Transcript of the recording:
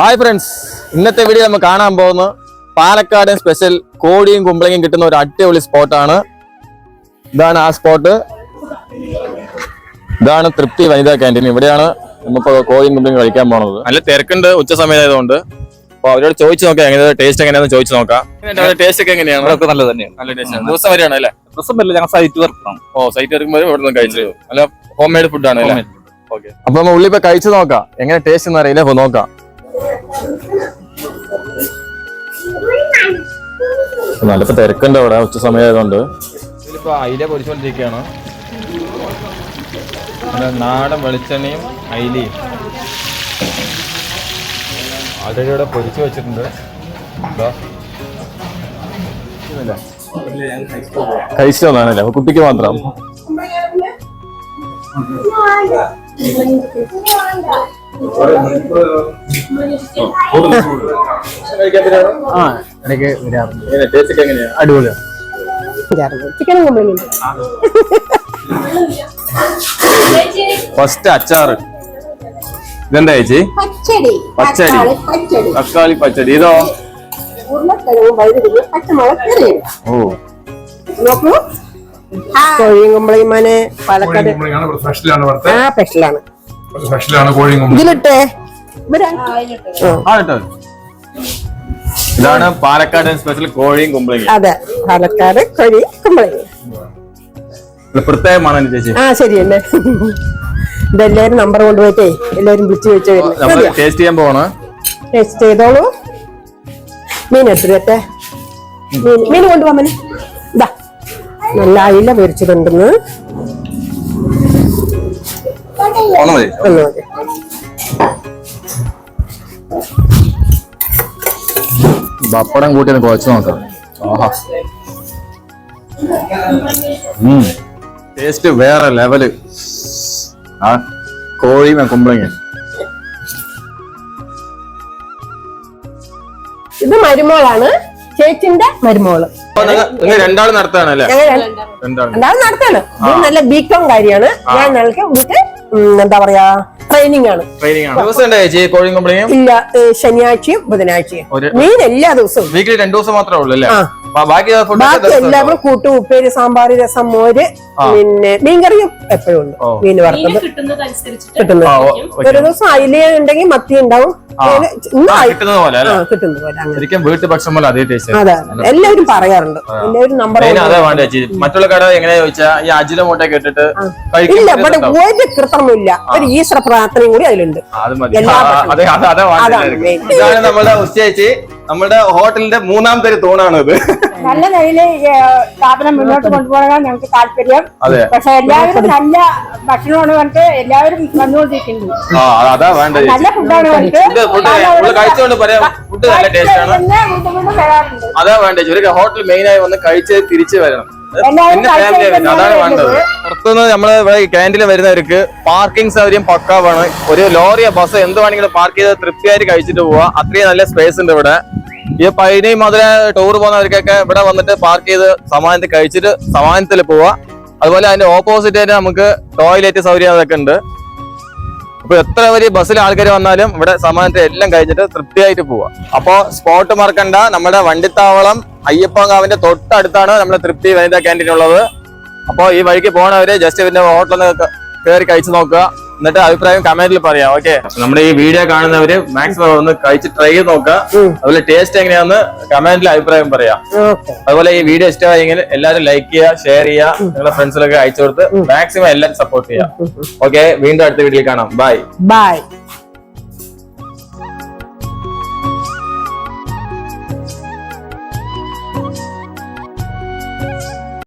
Hi friends ഇന്നത്തെ video നമ്മൾ കാണാൻ പോകുന്നത് പാലക്കാട് സ്പെഷ്യൽ കോടിയും കുമ്പളങ്ങയും കിട്ടുന്ന ഒരു അടിപൊളി സ്പോട്ടാണ് ഇതാണ് ആ സ്പോട്ട് ഇതാണ് തൃപ്തി വനിതാ ക്യാന്റീൻ ഇവിടെയാണ് നമുക്ക് കോഴിയും കുമ്പളയും കഴിക്കാൻ പോകുന്നത്. നല്ല തിരക്കുണ്ട് ഉച്ച സമയമായതുകൊണ്ട്. അപ്പൊ അവരോട് ചോദിച്ചു നോക്കാം എങ്ങനെ ടേസ്റ്റ് എങ്ങനെയാണെന്ന് ചോദിച്ചു നോക്കാം. ടേസ്റ്റ് ഒക്കെ എങ്ങനെയാണ്? അതൊക്കെ നല്ലത് തന്നെയാണ്. നല്ല ടേസ്റ്റ് ദിവസം വരെയാണ് അല്ലേ? ദിവസം വരില്ല ഞങ്ങൾ സൈറ്റ് വർക്കാണ് ഓ സൈറ്റ് വർക്കുമ്പോൾ ഇവിടെ നിന്ന് കഴിച്ചു. നല്ല ഹോം മെയ്ഡ് ഫുഡാണ് അല്ലേ? Homemade ഓക്കെ അപ്പൊ നമ്മൾ ഉള്ളി ഇപ്പൊ കഴിച്ചു നോക്കാം. എങ്ങനെ ടേസ്റ്റ് എന്ന് അറിയില്ല നോക്കാം. നല്ലപ്പോ തിരക്കുണ്ട് അവിടെ ഉച്ച സമയമായതുകൊണ്ട്. ഇതിലിപ്പോ അയില പൊരിച്ചുകൊണ്ടിരിക്കുകയാണ് പിന്നെ നാടൻ വെളിച്ചെണ്ണയും അയിലയും. ആൾറെഡി ഇവിടെ പൊരിച്ചു വെച്ചിട്ടുണ്ട്? കഴിച്ചു തന്നാണല്ലേ അപ്പൊ കുട്ടിക്ക് മാത്രം. ആ ഇടയ്ക്ക് വരാറുണ്ട്. അടിപൊളിയാണ്. ചിക്കനും ഫസ്റ്റ് അച്ചാറ്. ഇതെന്താ ചേച്ചി? പച്ചടി. പച്ചടി. തക്കാളി പച്ചടി. ഇതോ? ഓ. നോക്കൂ കോഴിയും കുമ്പളയും മനെ പാലക്കാട്. സ്പെഷ്യലാണ് സ്പെഷ്യലാണ് കുമ്പളങ്ങ ഇതിലിട്ടേ. ഇതാണ് പാലക്കാട് സ്പെഷ്യൽ കോഴിയും കുമ്പളങ്ങി അതെ പാലക്കാട് കോഴി കുമ്പളങ്ങ പ്രത്യേകമാണ് ചേച്ചി. ആ ശരിയല്ലേ. ഇതെല്ലാരും നമ്പർ കൊണ്ടുപോയിട്ടേ എല്ലാരും വിളിച്ചു നമ്മൾ ടേസ്റ്റ് ചെയ്യാൻ പോണ ടേസ്റ്റ് ചെയ്തോളൂ. മീൻ എടുത്തിട്ടെ മീൻ മീൻ കൊണ്ടുപോകാൻ ഇതാ നല്ല അയില പൊരിച്ചിട്ടുണ്ടെന്ന് ഒന്ന് മതി. പപ്പടം കൂട്ടി ഒന്ന് കുഴച്ച് നോക്കാം. ആഹാ. ടേസ്റ്റ് വേറെ ലെവൽ ആ കോഴിയും കുമ്പളങ്ങ ഇത് മരുമോളാണ്. ചേച്ചിന്റെ മരുമോൾ. രണ്ടാൾ നടത്താണല്ലേ രണ്ടാൾ നടത്താണ് നല്ല ബികോം കാര്യമാണ്. ഞാൻ ഞങ്ങൾക്ക് ഇവിടുത്തെ എന്താ പറയാ ട്രെയിനിങ് ആണ്. ഇല്ല ശനിയാഴ്ചയും ബുധനാഴ്ചയും. മീൻ എല്ലാ ദിവസവും. വീക്കിലി രണ്ടു ദിവസം മാത്രമേ ഉള്ളൂ ബാക്കി ബാക്കി എല്ലാവരും കൂട്ടും ഉപ്പേരി സാമ്പാർ രസം മോര് പിന്നെ മീൻകറിയും എപ്പോഴും ഉണ്ട്. മീൻ വറുത്തത് കിട്ടുന്നത് ഒരു ദിവസം അയില ഉണ്ടെങ്കിൽ മത്തി ഉണ്ടാവും. കിട്ടുന്നത് പോലെ അല്ലേ? കിട്ടുന്നത് പോലെ ശരിക്കും വീട്ടു ഭക്ഷണം പോലെ അതേ ടേസ്റ്റ് അതെ. എല്ലാവരും പറയാറുണ്ട്. എല്ലാവരും നമ്പർ മറ്റുള്ള കട എങ്ങനെയാ ചോദിച്ചാ ഈ അജിനമോട്ടൊക്കെ ഇട്ടിട്ട് കഴിക്കും ഇല്ല ഇവിടെ ഒരു കൃത്രിമില്ല ഒരു ഈശ്വര പ്രാർത്ഥനയും കൂടി അതിലുണ്ട്. എല്ലാ അതാണ് നമ്മുടെ ഉച്ചേച്ചി നമ്മുടെ ഹോട്ടലിന്റെ മൂന്നാമത്തെ ഒരു തൂണാണ് ഇത് നല്ല നിലയിൽ സ്ഥാപനം മുന്നോട്ട് കൊണ്ടുപോകാൻ ഞങ്ങൾക്ക് താല്പര്യം. അതെ. പക്ഷെ എല്ലാവരും നല്ല ഭക്ഷണമാണ് പറഞ്ഞിട്ട് എല്ലാവരും വന്നുകൊണ്ടിരിക്കുന്നു. ആ അതാ വേണ്ട നല്ല ഫുഡാണ് അതാ വേണ്ട ചേച്ചി. ഒരു ഹോട്ടൽ മെയിൻ ആയി വന്ന് കഴിച്ച് തിരിച്ചു വരണം. അതാണ് വേണ്ടത്. പുറത്തുനിന്ന് നമ്മൾ ഇവിടെ ക്യാന്റീനിൽ വരുന്നവർക്ക് പാർക്കിംഗ് സൗകര്യം പക്കാവാണ് ഒരു ലോറിയോ ബസ് എന്ത് വേണമെങ്കിലും പാർക്ക് ചെയ്ത് തൃപ്തിയായിട്ട് കഴിച്ചിട്ട് പോവാ. അത്രയും നല്ല സ്പേസ് ഉണ്ട് ഇവിടെ. ഈ പൈനി മധുര ടൂർ പോകുന്നവർക്കൊക്കെ ഇവിടെ വന്നിട്ട് പാർക്ക് ചെയ്ത് സമാനത്തിൽ കഴിച്ചിട്ട് സമാനത്തിൽ പോവാ. അതുപോലെ അതിന്റെ ഓപ്പോസിറ്റ് ആയിട്ട് നമുക്ക് ടോയ്ലറ്റ് സൗകര്യം അതൊക്കെ ഉണ്ട്. അപ്പൊ എത്ര വലിയ ബസ്സിൽ ആൾക്കാർ വന്നാലും ഇവിടെ സമാനത്തിൽ എല്ലാം കഴിച്ചിട്ട് തൃപ്തിയായിട്ട് പോവാ. അപ്പോ സ്പോട്ട് മറക്കണ്ട. നമ്മുടെ വണ്ടിത്താവളം അയ്യപ്പങ്കാവിന്റെ തൊട്ടടുത്താണ് നമ്മുടെ തൃപ്തി വനിതാ ക്യാന്റീൻ ഉള്ളത്. അപ്പോൾ ഈ വഴിക്ക് പോണവര് ജസ്റ്റ് പിന്നെ ഹോട്ടലിൽ കയറി കഴിച്ചു നോക്കുക. എന്നിട്ട് അഭിപ്രായം കമന്റിൽ പറയാം ഓക്കെ നമ്മുടെ ഈ വീഡിയോ കാണുന്നവര് മാക്സിമം ഒന്ന് കഴിച്ച് ട്രൈ ചെയ്ത് നോക്കുക. അതുപോലെ ടേസ്റ്റ് എങ്ങനെയാന്ന് കമന്റിൽ അഭിപ്രായം പറയാം. അതുപോലെ ഈ വീഡിയോ ഇഷ്ടമായെങ്കിൽ എല്ലാവരും ലൈക്ക് ചെയ്യുക ഷെയർ ചെയ്യുക നിങ്ങളുടെ ഫ്രണ്ട്സിലൊക്കെ അയച്ചു കൊടുത്ത് മാക്സിമം എല്ലാവരും സപ്പോർട്ട് ചെയ്യുക. ഓക്കെ വീണ്ടും അടുത്ത വീഡിയോയിൽ കാണാം. Bye bye